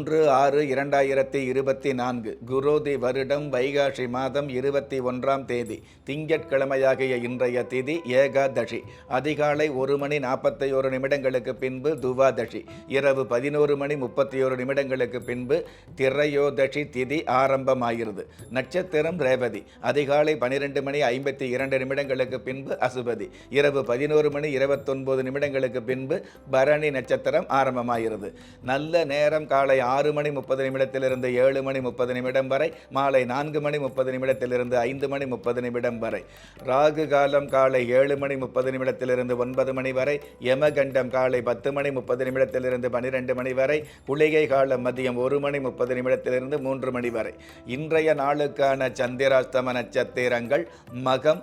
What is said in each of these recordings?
மூன்று ஆறு இரண்டாயிரத்தி இருபத்தி நான்கு குரோதி வருடம் வைகாசி மாதம் இருபத்தி ஒன்றாம் தேதி திங்கட்கிழமையாகிய இன்றைய திதி ஏகாதசி. அதிகாலை ஒரு மணி நாற்பத்தி ஒரு நிமிடங்களுக்கு பின்பு துவாதசி இரவு பதினோரு மணி முப்பத்தி ஒரு நிமிடங்களுக்கு பின்பு திரையோதசி திதி ஆரம்பமாகிறது. நட்சத்திரம் ரேவதி அதிகாலை பனிரெண்டு மணி ஐம்பத்தி இரண்டு நிமிடங்களுக்கு பின்பு அசுபதி இரவு பதினோரு மணி இருபத்தொன்பது நிமிடங்களுக்கு பின்பு பரணி நட்சத்திரம் ஆரம்பமாகிறது. நல்ல நேரம் காலை ஆறு மணி முப்பது நிமிடத்திலிருந்து ஏழு மணி முப்பது நிமிடம் வரை மாலை நான்கு மணி முப்பது நிமிடத்திலிருந்து ஐந்து மணி முப்பது நிமிடம் வரை. ராகு காலம் காலை ஏழு மணி முப்பது நிமிடத்திலிருந்து ஒன்பது மணி வரை யமகண்டம் காலை பத்து மணி முப்பது நிமிடத்திலிருந்து பன்னிரெண்டு மணி வரை குளிகை காலம் மதியம் ஒரு மணி முப்பது நிமிடத்திலிருந்து மூன்று மணி வரை. இன்றைய நாளுக்கான சந்திராஸ்தம நட்சத்திரங்கள் மகம்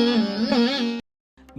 mm -hmm.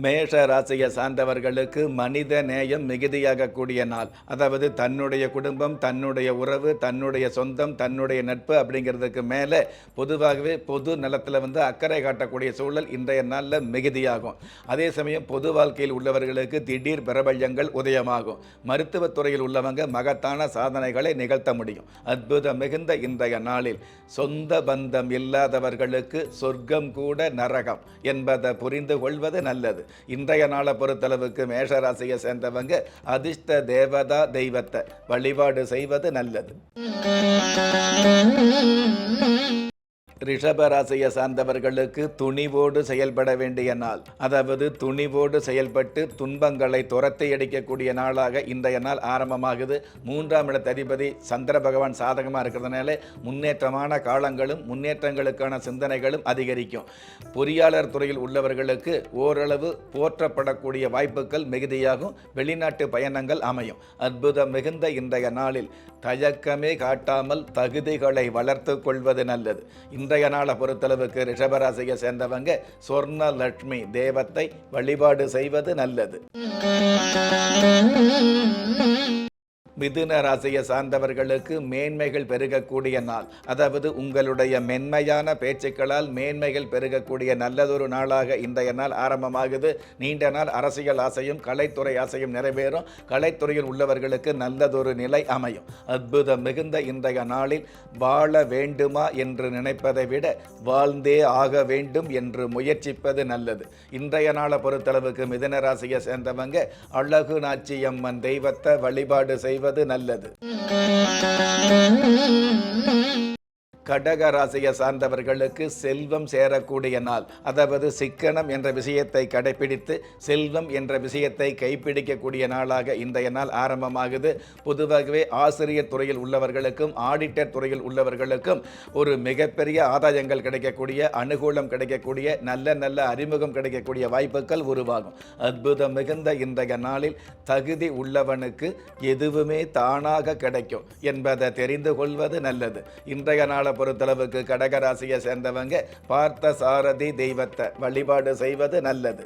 மேஷ ராசியை சார்ந்தவர்களுக்கு மனித நேயம் மிகுதியாக கூடிய நாள். அதாவது தன்னுடைய குடும்பம் தன்னுடைய உறவு தன்னுடைய சொந்தம் தன்னுடைய நட்பு அப்படிங்கிறதுக்கு மேலே பொதுவாகவே பொது நலத்தில் வந்து அக்கறை காட்டக்கூடிய சூழல் இன்றைய நாளில் மிகுதியாகும். அதே சமயம் பொது வாழ்க்கையில் உள்ளவர்களுக்கு திடீர் பிரபல்யங்கள் உதயமாகும். மருத்துவத்துறையில் உள்ளவங்க மகத்தான சாதனைகளை நிகழ்த்த முடியும். அற்புதம் மிகுந்த இன்றைய நாளில் சொந்த பந்தம் இல்லாதவர்களுக்கு சொர்க்கம் கூட நரகம் என்பதை புரிந்து கொள்வது நல்லது. இன்றைய நாளை பொறுத்தளவுக்கு மேஷராசியை சேர்ந்தவங்க அதிர்ஷ்ட தேவதா தெய்வத்தை வழிபாடு செய்வது நல்லது. ரிஷபராசியை சார்ந்தவர்களுக்கு துணிவோடு செயல்பட வேண்டிய நாள். அதாவது துணிவோடு செயல்பட்டு துன்பங்களை துரத்தி அடிக்கக்கூடிய நாளாக இன்றைய நாள் ஆரம்பமாகுது. மூன்றாம் இடத்த அதிபதி சந்திர பகவான் சாதகமாக இருக்கிறதுனால முன்னேற்றமான காலங்களும் முன்னேற்றங்களுக்கான சிந்தனைகளும் அதிகரிக்கும். பொறியாளர் துறையில் உள்ளவர்களுக்கு ஓரளவு போற்றப்படக்கூடிய வாய்ப்புகள் மிகுதியாகும். வெளிநாட்டு பயணங்கள் அமையும். அற்புதம் மிகுந்த இன்றைய நாளில் தயக்கமே காட்டாமல் தகுதிகளை வளர்த்து கொள்வது நல்லது. இன்றைய நாளை பொறுத்தளவுக்கு ரிஷபராசியை சேர்ந்தவங்க சொர்ண லட்சுமி தேவத்தை வழிபாடு செய்வது நல்லது. மிதுன ராசியை சார்ந்தவர்களுக்கு மேன்மைகள் பெருகக்கூடிய நாள். அதாவது உங்களுடைய மென்மையான பேச்சுக்களால் மேன்மைகள் பெருகக்கூடிய நல்லதொரு நாளாக இன்றைய நாள் ஆரம்பமாகுது. நீண்ட நாள் அரசியல் ஆசையும் கலைத்துறை ஆசையும் நிறைவேறும். கலைத்துறையில் உள்ளவர்களுக்கு நல்லதொரு நிலை அமையும். அற்புதம் மிகுந்த இன்றைய நாளில் வாழ வேண்டுமா என்று நினைப்பதை விட வாழ்ந்தே ஆக வேண்டும் என்று முயற்சிப்பது நல்லது. இன்றைய நாளை பொறுத்தளவுக்கு மிதுன ராசியை சேர்ந்தவங்க அழகு நாச்சியம்மன் தெய்வத்தை வழிபாடு செய்வது நல்லது. கடக ராசியை சார்ந்தவர்களுக்கு செல்வம் சேரக்கூடிய நாள். அதாவது சிக்கனம் என்ற விஷயத்தை கடைபிடித்து செல்வம் என்ற விஷயத்தை கைப்பிடிக்கக்கூடிய நாளாக இன்றைய நாள் ஆரம்பமாகுது. பொதுவாகவே ஆசிரியர் துறையில் உள்ளவர்களுக்கும் ஆடிட்டர் துறையில் உள்ளவர்களுக்கும் ஒரு மிகப்பெரிய ஆதாயங்கள் கிடைக்கக்கூடிய அனுகூலம் கிடைக்கக்கூடிய நல்ல நல்ல அறிமுகம் கிடைக்கக்கூடிய வாய்ப்புகள் உருவாகும். அற்புதம் மிகுந்த இன்றைய நாளில் தகுதி உள்ளவனுக்கு எதுவுமே தானாக கிடைக்கும் என்பதை தெரிந்து கொள்வது நல்லது. இன்றைய நாளை பொறுத்தளவுக்கு கடகராசியை சேர்ந்தவங்க பார்த்த சாரதி தெய்வத்தை வழிபாடு செய்வது நல்லது.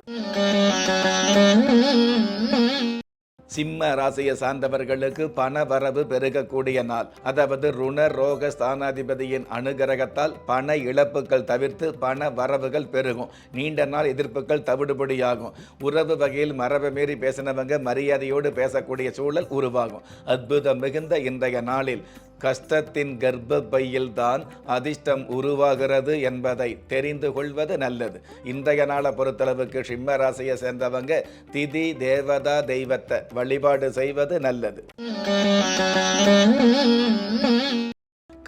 சிம்ம ராசியை சார்ந்தவர்களுக்கு பண வரவு பெருகக்கூடிய நாள். அதாவது ருண ரோக ஸ்தானாதிபதியின் அனுகிரகத்தால் பண இழப்புகள் தவிர்த்து பண வரவுகள் பெருகும். நீண்ட நாள் எதிர்ப்புகள் தவிடுபடியாகும். உறவு வகையில் மரபை மீறி பேசினவங்க மரியாதையோடு பேசக்கூடிய சூழல் உருவாகும். அற்புதம் மிகுந்த இன்றைய நாளில் கஷ்டத்தின் கர்ப்பப்பையில்தான் அதிர்ஷ்டம் உருவாகிறது என்பதை தெரிந்து கொள்வது நல்லது. இன்றைய நாளை பொறுத்தளவுக்கு சிம்ம ராசியை சேர்ந்தவங்க திதி தேவதா தெய்வத்தை வழிபாடு செய்வது நல்லது.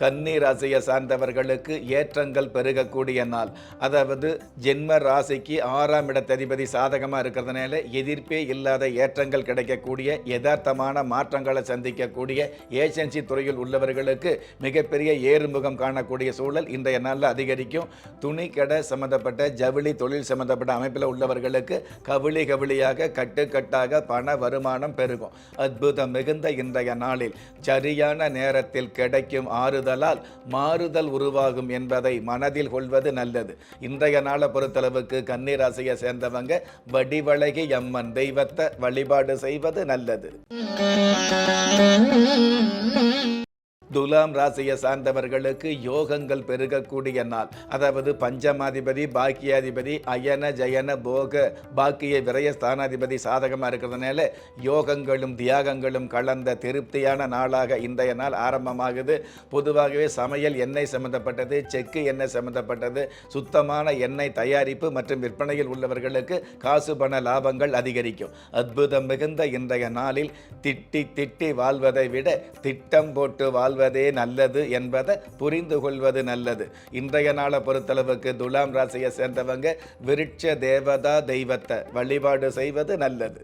கன்னி ராசியை சார்ந்தவர்களுக்கு ஏற்றங்கள் பெருகக்கூடிய நாள். அதாவது ஜென்ம ராசிக்கு ஆறாம் இடத்ததிபதி சாதகமாக இருக்கிறதுனால எதிர்ப்பே இல்லாத ஏற்றங்கள் கிடைக்கக்கூடிய யதார்த்தமான மாற்றங்களை சந்திக்கக்கூடிய ஏஜென்சி துறையில் உள்ளவர்களுக்கு மிகப்பெரிய ஏறுமுகம் காணக்கூடிய சூழல் இன்றைய நாளில் அதிகரிக்கும். துணி கடை சம்மந்தப்பட்ட ஜவுளி தொழில் சம்மந்தப்பட்ட அமைப்பில் உள்ளவர்களுக்கு கவிழி கவிழியாக கட்டுக்கட்டாக பண வருமானம் பெருகும். அற்புதம் மிகுந்த இன்றைய நாளில் சரியான நேரத்தில் கிடைக்கும் ஆறுதலால் மாறுதல் உருவாகும் என்பதை மனதில் கொள்வது நல்லது. இன்றைய நாளை பொறுத்தளவுக்கு கன்னிராசியை சேர்ந்தவங்க வடிவழகி அம்மன் தெய்வத்தை வழிபாடு செய்வது நல்லது. துலாம் ராசியை சார்ந்தவர்களுக்கு யோகங்கள் பெருகக்கூடிய நாள். அதாவது பஞ்சமாதிபதி பாக்கியாதிபதி அயன ஜயன போக பாக்கிய விரய ஸ்தானாதிபதி சாதகமாக இருக்கிறதுனால யோகங்களும் தியாகங்களும் கலந்த திருப்தியான நாளாக இன்றைய நாள் ஆரம்பமாகுது. பொதுவாகவே சமையல் எண்ணெய் சம்மந்தப்பட்டது செக்கு எண்ணெய் சம்மந்தப்பட்டது சுத்தமான எண்ணெய் தயாரிப்பு மற்றும் விற்பனையில் உள்ளவர்களுக்கு காசு பண லாபங்கள் அதிகரிக்கும். அற்புதம் மிகுந்த இன்றைய நாளில் திட்டி திட்டி வாழ்வதை விட திட்டம் போட்டு வாழ் வாழ்வதே நல்லது என்பதை புரிந்து கொள்வது நல்லது. இன்றைய நாளை பொறுத்தளவுக்கு துலாம் ராசியை சேர்ந்தவங்க விருட்ச தேவதா தெய்வத்தை வழிபாடு செய்வது நல்லது.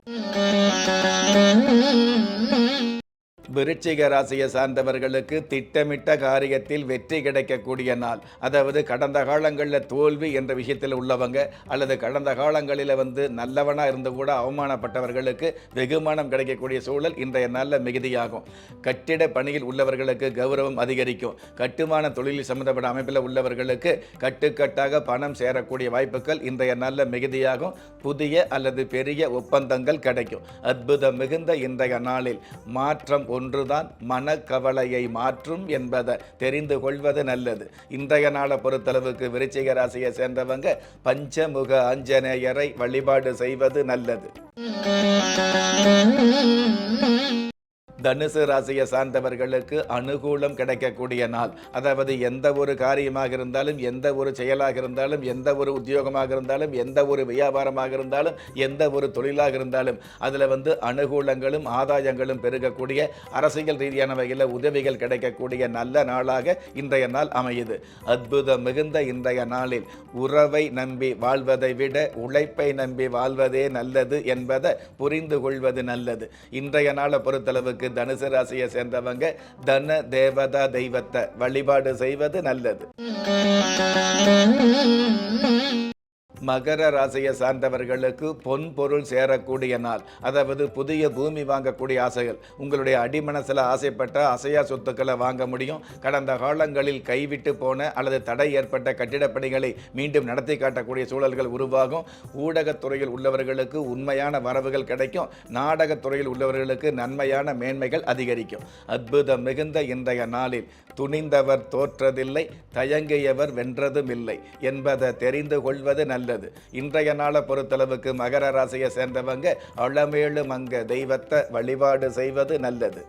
விருச்சிக ராசியை சார்ந்தவர்களுக்கு திட்டமிட்ட காரியத்தில் வெற்றி கிடைக்கக்கூடிய நாள். அதாவது கடந்த காலங்களில் தோல்வி என்ற விஷயத்தில் உள்ளவங்க அல்லது கடந்த காலங்களில் வந்து நல்லவனாக இருந்து கூட அவமானப்பட்டவர்களுக்கு வெகுமானம் கிடைக்கக்கூடிய சூழல் இன்றைய நாளில் மிகுதியாகும். கட்டிட பணியில் உள்ளவர்களுக்கு கௌரவம் அதிகரிக்கும். கட்டுமான தொழிலில் சம்மந்தப்பட்ட அமைப்பில் உள்ளவர்களுக்கு கட்டுக்கட்டாக பணம் சேரக்கூடிய வாய்ப்புகள் இன்றைய நாளில் மிகுதியாகும். புதிய அல்லது பெரிய ஒப்பந்தங்கள் கிடைக்கும். அற்புதம் மிகுந்த இன்றைய நாளில் மாற்றம் ஒன்றுதான் மனக்கவலையை மாற்றும் என்பதை தெரிந்து கொள்வது நல்லது. இன்றைய நாளை பொறுத்தளவுக்கு விருச்சிக ராசியை சேர்ந்தவங்க பஞ்சமுக ஆஞ்சநேயரை வழிபாடு செய்வது நல்லது. தனுசு ராசியை சார்ந்தவர்களுக்கு அனுகூலம் கிடைக்கக்கூடிய நாள். அதாவது எந்த ஒரு காரியமாக இருந்தாலும் எந்த ஒரு செயலாக இருந்தாலும் எந்த ஒரு உத்தியோகமாக இருந்தாலும் எந்த ஒரு வியாபாரமாக இருந்தாலும் எந்த ஒரு தொழிலாக இருந்தாலும் அதில் வந்து அனுகூலங்களும் ஆதாயங்களும் பெருகக்கூடிய அரசியல் ரீதியான வகையில் உதவிகள் கிடைக்கக்கூடிய நல்ல நாளாக இன்றைய நாள் அமையுது. அற்புதம் மிகுந்த இன்றைய நாளில் உறவை நம்பி வாழ்வதை விட உழைப்பை நம்பி வாழ்வதே நல்லது என்பதை புரிந்து கொள்வது நல்லது. இன்றைய நாளை பொறுத்தளவுக்கு தனுசு ராசியை சேர்ந்தவங்க தன தேவதா தெய்வத்தை வழிபாடு செய்வது நல்லது. மகர ராசியை சார்ந்தவர்களுக்கு பொன் பொருள் சேரக்கூடிய நாள் அதாவது புதிய பூமி வாங்கக்கூடிய ஆசைகள். உங்களுடைய அடிமனசில் ஆசைப்பட்ட அசையா சொத்துக்களை வாங்க முடியும். கடந்த காலங்களில் கைவிட்டு போன அல்லது தடை ஏற்பட்ட கட்டிடப்பணிகளை மீண்டும் நடத்தி காட்டக்கூடிய சூழல்கள் உருவாகும். ஊடகத்துறையில் உள்ளவர்களுக்கு உண்மையான வரவுகள் கிடைக்கும். நாடகத்துறையில் உள்ளவர்களுக்கு நன்மையான மேன்மைகள் அதிகரிக்கும். அற்புதம் மிகுந்த இன்றைய நாளில் துணிந்தவர் தோற்றதில்லை தயங்கியவர் வென்றதும் இல்லை என்பதை தெரிந்து கொள்வது நல்ல நல்லது இன்றைய நாளை பொறுத்தளவுக்கு மகர ராசியை சேர்ந்தவங்க அளமேலும் மங்க தெய்வத்தை வழிபாடு செய்வது நல்லது.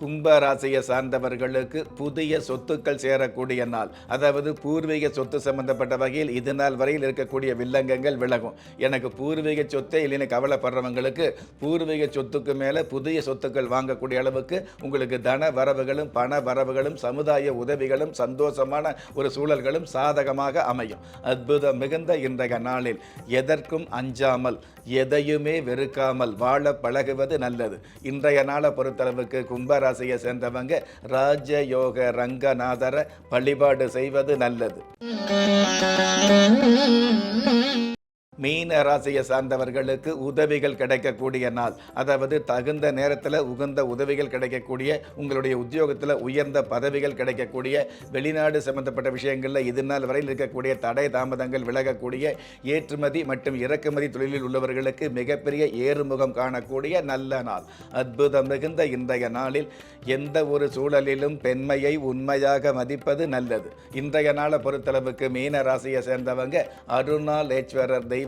கும்ப ராசியை சார்ந்தவர்களுக்கு புதிய சொத்துக்கள் சேரக்கூடிய நாள். அதாவது பூர்வீக சொத்து சம்பந்தப்பட்ட வகையில் இது நாள் வரையில் இருக்கக்கூடிய வில்லங்கங்கள் விலகும். எனக்கு பூர்வீக சொத்தே இல்லைன்னு கவலைப்படுறவங்களுக்கு பூர்வீக சொத்துக்கு மேலே புதிய சொத்துக்கள் வாங்கக்கூடிய அளவுக்கு உங்களுக்கு தன வரவுகளும் பண வரவுகளும் சமுதாய உதவிகளும் சந்தோஷமான ஒரு சூழல்களும் சாதகமாக அமையும். அற்புதம் மிகுந்த இன்றைய நாளில் எதற்கும் அஞ்சாமல் எதையுமே வெறுக்காமல் வாழ பழகுவது நல்லது. இன்றைய நாளை பொறுத்தளவுக்கு ராசியை சேர்ந்தவங்க ராஜயோக ரங்கநாதரை வழிபாடு செய்வது நல்லது. மீன ராசியை சார்ந்தவர்களுக்கு உதவிகள் கிடைக்கக்கூடிய நாள். அதாவது தகுந்த நேரத்தில் உகந்த உதவிகள் கிடைக்கக்கூடிய உங்களுடைய உத்தியோகத்தில் உயர்ந்த பதவிகள் கிடைக்கக்கூடிய வெளிநாடு சம்பந்தப்பட்ட விஷயங்களில் இது நாள் வரையில் இருக்கக்கூடிய தடை தாமதங்கள் விலகக்கூடிய ஏற்றுமதி மற்றும் இறக்குமதி தொழிலில் உள்ளவர்களுக்கு மிகப்பெரிய ஏறுமுகம் காணக்கூடிய நல்ல நாள். அற்புதம் மிகுந்த இன்றைய நாளில் எந்த ஒரு சூழலிலும் பெண்மையை உண்மையாக மதிப்பது நல்லது. இன்றைய நாளை பொறுத்தளவுக்கு மீன ராசியை சேர்ந்தவங்க அருணாலேஸ்வரர் தெய்வ